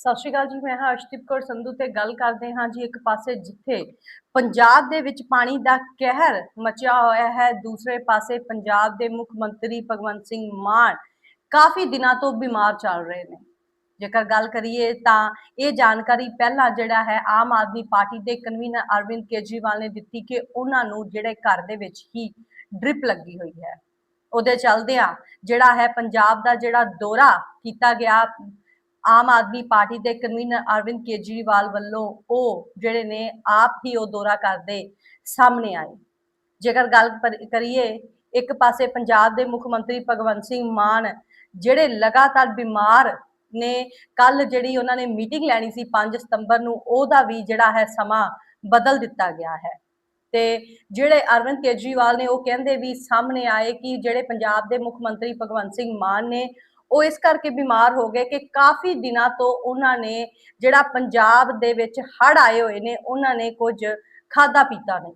ਸਤਿ ਸ਼੍ਰੀ ਅਕਾਲ ਜੀ, ਮੈਂ ਹਾਂ ਅਰਸ਼ਦੀਪ ਕੌਰ ਸੰਧੂ ਤੇ ਗੱਲ ਕਰਦੇ ਹਾਂ ਜੀ ਇੱਕ ਪਾਸੇ ਜਿੱਥੇ ਪੰਜਾਬ ਦੇ ਵਿੱਚ ਪਾਣੀ ਦਾ ਕਹਿਰ ਮਚਿਆ ਹੋਇਆ ਹੈ, ਦੂਸਰੇ ਪਾਸੇ ਪੰਜਾਬ ਦੇ ਮੁੱਖ ਮੰਤਰੀ ਭਗਵੰਤ ਸਿੰਘ ਮਾਨ ਕਾਫੀ ਦਿਨਾਂ ਤੋਂ ਬਿਮਾਰ ਚੱਲ ਰਹੇ ਨੇ। ਜੇਕਰ ਗੱਲ ਕਰੀਏ ਤਾਂ ਇਹ ਜਾਣਕਾਰੀ ਪਹਿਲਾਂ ਜਿਹੜਾ ਹੈ ਆਮ ਆਦਮੀ ਪਾਰਟੀ ਦੇ ਕਨਵੀਨਰ ਅਰਵਿੰਦ ਕੇਜਰੀਵਾਲ ਨੇ ਦਿੱਤੀ ਕਿ ਉਹਨਾਂ ਨੂੰ ਜਿਹੜੇ ਘਰ ਦੇ ਵਿੱਚ ਹੀ ਡ੍ਰਿਪ ਲੱਗੀ ਹੋਈ ਹੈ। ਉਹਦੇ ਚੱਲਦਿਆਂ ਜਿਹੜਾ ਹੈ ਪੰਜਾਬ ਦਾ ਜਿਹੜਾ ਦੌਰਾ ਕੀਤਾ ਗਿਆ ਆਮ ਆਦਮੀ ਪਾਰਟੀ ਦੇ ਕਨਵੀਨਰ ਅਰਵਿੰਦ ਕੇਜਰੀਵਾਲ ਵੱਲੋਂ ਉਹ ਜਿਹੜੇ ਨੇ ਆਪ ਹੀ ਉਹ ਦੌਰਾ ਕਰਦੇ ਸਾਹਮਣੇ ਆਏ। ਜੇਕਰ ਗੱਲ ਕਰੀਏ, ਇੱਕ ਪਾਸੇ ਪੰਜਾਬ ਦੇ ਮੁੱਖ ਮੰਤਰੀ ਭਗਵੰਤ ਸਿੰਘ ਮਾਨ, ਜਿਹੜੇ ਲਗਾਤਾਰ ਬਿਮਾਰ ਨੇ ਕੱਲ ਜਿਹੜੀ ਉਹਨਾਂ ਨੇ ਮੀਟਿੰਗ ਲੈਣੀ ਸੀ 5 ਸਤੰਬਰ ਨੂੰ, ਉਹਦਾ ਵੀ ਜਿਹੜਾ ਹੈ ਸਮਾਂ ਬਦਲ ਦਿੱਤਾ ਗਿਆ ਹੈ। ਤੇ ਜਿਹੜੇ ਅਰਵਿੰਦ ਕੇਜਰੀਵਾਲ ਨੇ ਉਹ ਕਹਿੰਦੇ ਵੀ ਸਾਹਮਣੇ ਆਏ ਕਿ ਜਿਹੜੇ ਪੰਜਾਬ ਦੇ ਮੁੱਖ ਮੰਤਰੀ ਭਗਵੰਤ ਸਿੰਘ ਮਾਨ ਨੇ ਉਹ ਇਸ ਕਰਕੇ ਬਿਮਾਰ ਹੋ ਗਏ ਕਿ ਕਾਫੀ ਦਿਨਾਂ ਤੋਂ ਉਹਨਾਂ ਨੇ ਜਿਹੜਾ ਪੰਜਾਬ ਦੇ ਵਿੱਚ ਹੜ ਆਏ ਹੋਏ ਨੇ, ਉਹਨਾਂ ਨੇ ਕੁਝ ਖਾਦਾ ਪੀਤਾ ਨਹੀਂ।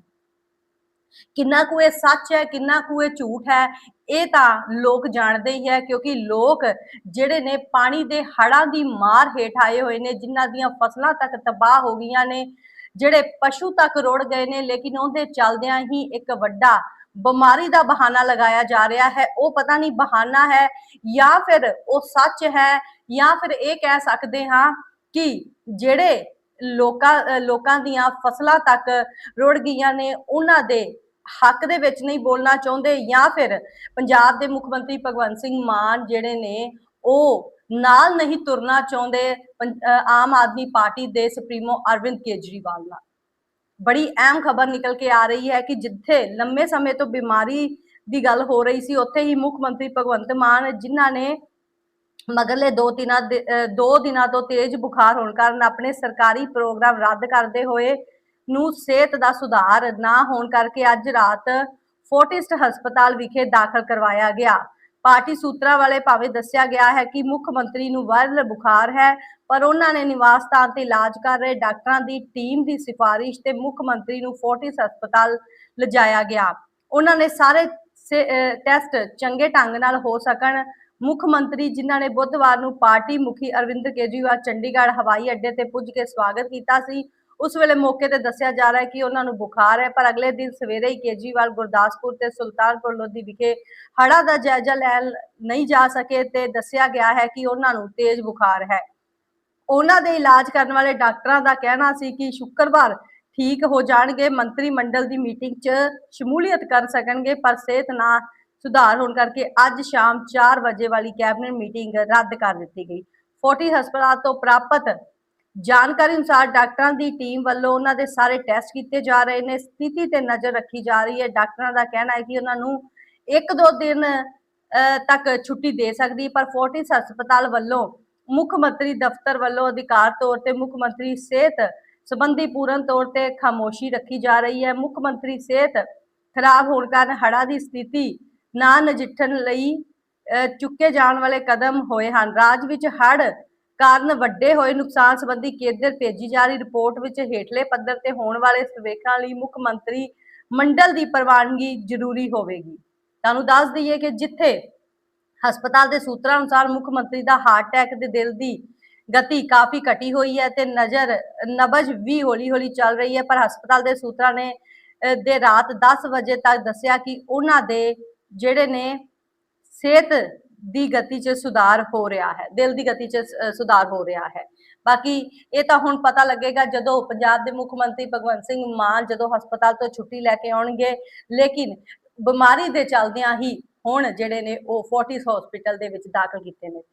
ਕਿੰਨਾ ਕੁ ਇਹ ਸੱਚ ਹੈ, ਕਿੰਨਾ ਕੁ ਇਹ ਝੂਠ ਹੈ, ਇਹ ਤਾਂ ਲੋਕ ਜਾਣਦੇ ਹੀ ਹੈ ਕਿਉਂਕਿ ਲੋਕ ਜਿਹੜੇ ਨੇ ਪਾਣੀ ਦੇ ਹੜਾਂ ਦੀ ਮਾਰ ਹੇਠ ਆਏ ਹੋਏ ਨੇ, ਜਿਨ੍ਹਾਂ ਦੀਆਂ ਫਸਲਾਂ ਤੱਕ ਤਬਾਹ ਹੋ ਗਈਆਂ ਨੇ, ਜਿਹੜੇ ਪਸ਼ੂ ਤੱਕ ਰੁੜ ਗਏ ਨੇ, ਲੇਕਿਨ ਉਹਦੇ ਚੱਲਦਿਆਂ ਹੀ ਇੱਕ ਵੱਡਾ ਬਿਮਾਰੀ ਦਾ ਬਹਾਨਾ ਲਗਾਇਆ ਜਾ ਰਿਹਾ ਹੈ, ਉਹ ਪਤਾ ਨਹੀਂ ਬਹਾਨਾ ਹੈ ਜਾਂ ਫਿਰ ਉਹ ਸੱਚ ਹੈ ਜਾਂ ਫਿਰ ਇਹ ਕਹਿ ਸਕਦੇ ਹਾਂ ਕਿ ਜਿਹੜੇ ਲੋਕਾਂ ਲੋਕਾਂ ਦੀਆਂ ਫਸਲਾਂ ਤੱਕ ਰੁੜ ਗਈਆਂ ਨੇ, ਉਹਨਾਂ ਦੇ ਹੱਕ ਦੇ ਵਿੱਚ ਨਹੀਂ ਬੋਲਣਾ ਚਾਹੁੰਦੇ ਜਾਂ ਫਿਰ ਪੰਜਾਬ ਦੇ ਮੁੱਖ ਮੰਤਰੀ ਭਗਵੰਤ ਸਿੰਘ ਮਾਨ ਜਿਹੜੇ ਨੇ, ਉਹ ਨਾਲ ਨਹੀਂ ਤੁਰਨਾ ਚਾਹੁੰਦੇ ਪੰ- ਆਮ ਆਦਮੀ ਪਾਰਟੀ ਦੇ ਸੁਪਰੀਮੋ ਅਰਵਿੰਦ ਕੇਜਰੀਵਾਲ ਨਾਲ। ਬੜੀ ਅਹਿਮ ਖਬਰ ਨਿਕਲ ਕੇ ਆ ਰਹੀ ਹੈ ਕਿ ਜਿੱਥੇ ਲੰਮੇ ਸਮੇਂ ਤੋਂ ਬਿਮਾਰੀ ਦੀ ਗੱਲ ਹੋ ਰਹੀ ਸੀ, ਉੱਥੇ ਹੀ ਮੁੱਖ ਮੰਤਰੀ ਭਗਵੰਤ ਮਾਨ, ਜਿਨ੍ਹਾਂ ਨੇ ਮਗਰਲੇ ਦੋ ਦਿਨਾਂ ਦੇ- ਦੋ ਦਿਨਾਂ ਤੋਂ ਤੇਜ਼ ਬੁਖਾਰ ਹੋਣ ਕਾਰਨ ਆਪਣੇ ਸਰਕਾਰੀ ਪ੍ਰੋਗਰਾਮ ਰੱਦ ਕਰਦੇ ਹੋਏ ਨੂੰ ਸਿਹਤ ਦਾ ਸੁਧਾਰ ਨਾ ਹੋਣ ਕਰਕੇ ਅੱਜ ਰਾਤ ਫੋਰਟਿਸਟ ਹਸਪਤਾਲ ਵਿਖੇ ਦਾਖਲ ਕਰਵਾਇਆ ਗਿਆ। ਪਾਰਟੀ ਸੂਤਰਾਂ ਵਾਲੇ ਭਾਵੇਂ ਦੱਸਿਆ ਗਿਆ ਹੈ ਕਿ ਮੁੱਖ ਮੰਤਰੀ ਨੂੰ ਵਾਇਰਲ ਬੁਖਾਰ ਹੈ, ਪਰ ਉਹਨਾਂ ਨੇ ਨਿਵਾਸ ਸਥਾਨ ਤੇ ਇਲਾਜ ਕਰ ਰਹੇ ਡਾਕਟਰਾਂ ਦੀ ਟੀਮ ਦੀ ਸਿਫਾਰਿਸ਼ ਤੇ ਮੁੱਖ ਮੰਤਰੀ ਨੂੰ ਫੋਰਟਿਸ ਹਸਪਤਾਲ ਲਿਜਾਇਆ ਗਿਆ। ਉਹਨਾਂ ਨੇ ਸਾਰੇ ਟੈਸਟ ਚੰਗੇ ਢੰਗ ਨਾਲ ਹੋ ਸਕਣ। ਮੁੱਖ ਮੰਤਰੀ ਜਿਨ੍ਹਾਂ ਨੇ ਬੁੱਧਵਾਰ ਨੂੰ ਪਾਰਟੀ ਮੁਖੀ ਅਰਵਿੰਦ ਕੇਜਰੀਵਾਲ ਚੰਡੀਗੜ੍ਹ ਹਵਾਈ ਅੱਡੇ ਤੇ ਪੁੱਜ ਕੇ ਸਵਾਗਤ ਕੀਤਾ ਸੀ ਉਸ ਵੇਲੇ ਮੌਕੇ ਤੇ ਦੱਸਿਆ ਜਾ ਰਿਹਾ ਹੈ ਕਿ ਉਹਨਾਂ ਨੂੰ ਬੁਖਾਰ ਹੈ, ਪਰ ਅਗਲੇ ਦਿਨ ਸਵੇਰੇ ਹੀ ਕੇਜਰੀਵਾਲ ਗੁਰਦਾਸਪੁਰ ਤੇ ਸੁਲਤਾਨਪੁਰ ਲੋਧੀ ਵਿਖੇ ਹੜ੍ਹਾਂ ਦਾ ਜਾਇਜ਼ਾ ਲੈਣ ਨਹੀਂ ਜਾ ਸਕੇ ਤੇ ਦੱਸਿਆ ਗਿਆ ਹੈ ਕਿ ਉਹਨਾਂ ਨੂੰ ਤੇਜ਼ ਬੁਖਾਰ ਹੈ। ਉਹਨਾਂ ਦੇ ਇਲਾਜ ਕਰਨ ਵਾਲੇ ਡਾਕਟਰਾਂ ਦਾ ਕਹਿਣਾ ਸੀ ਕਿ ਸ਼ੁੱਕਰਵਾਰ ਠੀਕ ਹੋ ਜਾਣਗੇ, ਮੰਤਰੀ ਮੰਡਲ ਦੀ ਮੀਟਿੰਗ 'ਚ ਸ਼ਮੂਲੀਅਤ ਕਰ ਸਕਣਗੇ, ਪਰ ਸਿਹਤ ਨਾ ਸੁਧਾਰ ਹੋਣ ਕਰਕੇ ਅੱਜ ਸ਼ਾਮ 4 ਵਜੇ ਵਾਲੀ ਕੈਬਨਿਟ ਮੀਟਿੰਗ ਰੱਦ ਕਰ ਦਿੱਤੀ ਗਈ। ਫੋਰਟੀ ਹਸਪਤਾਲ ਤੋਂ ਪ੍ਰਾਪਤ ਜਾਣਕਾਰੀ ਅਨੁਸਾਰ ਡਾਕਟਰਾਂ ਦੀ ਟੀਮ ਵੱਲੋਂ ਉਹਨਾਂ ਦੇ ਸਾਰੇ ਟੈਸਟ ਕੀਤੇ ਜਾ ਰਹੇ ਨੇ ਸਥਿਤੀ ਤੇ ਨਜ਼ਰ ਰੱਖੀ ਜਾ ਰਹੀ ਹੈ। ਡਾਕਟਰਾਂ ਦਾ ਕਹਿਣਾ ਹੈ ਕਿ ਉਹਨਾਂ ਨੂੰ ਇੱਕ ਦੋ ਦਿਨ ਤੱਕ ਛੁੱਟੀ ਦੇ ਸਕਦੀ ਪਰ ਫੋਰਟਿਸ ਹਸਪਤਾਲ ਵੱਲੋਂ ਮੁੱਖ ਮੰਤਰੀ ਦਫ਼ਤਰ ਵੱਲੋਂ ਅਧਿਕਾਰ ਤੌਰ ਤੇ ਮੁੱਖ ਮੰਤਰੀ ਸਿਹਤ ਸੰਬੰਧੀ ਪੂਰਨ ਤੌਰ ਤੇ ਖਾਮੋਸ਼ੀ ਰੱਖੀ ਜਾ ਰਹੀ ਹੈ। ਮੁੱਖ ਮੰਤਰੀ ਸਿਹਤ ਖਰਾਬ ਹੋਣ ਕਾਰਨ ਹੜ੍ਹਾਂ ਦੀ ਸਥਿਤੀ ਨਾ ਨਜਿੱਠਣ ਲਈ ਅਹ, ਚੁੱਕੇ ਜਾਣ ਵਾਲੇ ਕਦਮ ਹੋਏ ਹਨ। ਰਾਜ ਵਿੱਚ ਹੜ ਕਾਰਨ ਵੱਡੇ ਹੋਏ ਨੁਕਸਾਨ ਸੰਬੰਧੀ ਕੇਂਦਰ ਭੇਜੀ ਜਾ ਰਹੀ ਰਿਪੋਰਟ ਵਿੱਚ ਹੇਠਲੇ ਪੱਧਰ ਤੇ ਹੋਣ ਵਾਲੇ ਸਰਵੇਖਣਾਂ ਲਈ ਮੁੱਖ ਮੰਤਰੀ ਮੰਡਲ ਦੀ ਪ੍ਰਵਾਨਗੀ ਜ਼ਰੂਰੀ ਹੋਵੇਗੀ। ਤੁਹਾਨੂੰ ਦੱਸ ਦਈਏ ਕਿ ਜਿੱਥੇ ਹਸਪਤਾਲ ਦੇ ਸੂਤਰਾਂ ਅਨੁਸਾਰ ਮੁੱਖ ਮੰਤਰੀ ਦਾ ਹਾਰਟ ਅਟੈਕ ਦੇ ਦਿਲ ਦੀ ਗਤੀ ਕਾਫੀ ਘਟੀ ਹੋਈ ਹੈ ਤੇ ਨਜ਼ਰ ਨਬਜ ਵੀ ਹੌਲੀ-ਹੌਲੀ ਚੱਲ ਰਹੀ ਹੈ, ਪਰ ਹਸਪਤਾਲ ਦੇ ਸੂਤਰਾਂ ਨੇ ਦੇ ਰਾਤ 10 ਵਜੇ ਤੱਕ ਦੱਸਿਆ ਕਿ ਉਹਨਾਂ ਦੇ ਜਿਹੜੇ ਨੇ ਸਿਹਤ ਦੀ ਗਤੀ 'ਚ ਸੁਧਾਰ ਹੋ ਰਿਹਾ ਹੈ, ਦਿਲ ਦੀ ਗਤੀ 'ਚ ਸੁਧਾਰ ਹੋ ਰਿਹਾ ਹੈ। ਬਾਕੀ ਇਹ ਤਾਂ ਹੁਣ ਪਤਾ ਲੱਗੇਗਾ ਜਦੋਂ ਪੰਜਾਬ ਦੇ ਮੁੱਖ ਮੰਤਰੀ ਭਗਵੰਤ ਸਿੰਘ ਮਾਨ ਜਦੋਂ ਹਸਪਤਾਲ ਤੋਂ ਛੁੱਟੀ ਲੈ ਕੇ ਆਉਣਗੇ, ਲੇਕਿਨ ਬਿਮਾਰੀ ਦੇ ਚੱਲਦਿਆਂ ਹੀ ਹੁਣ ਜਿਹੜੇ ਨੇ ਉਹ ਫੋਰਟਿਸ ਹਸਪੀਟਲ ਦੇ ਵਿੱਚ ਦਾਖਲ ਕੀਤੇ ਨੇ।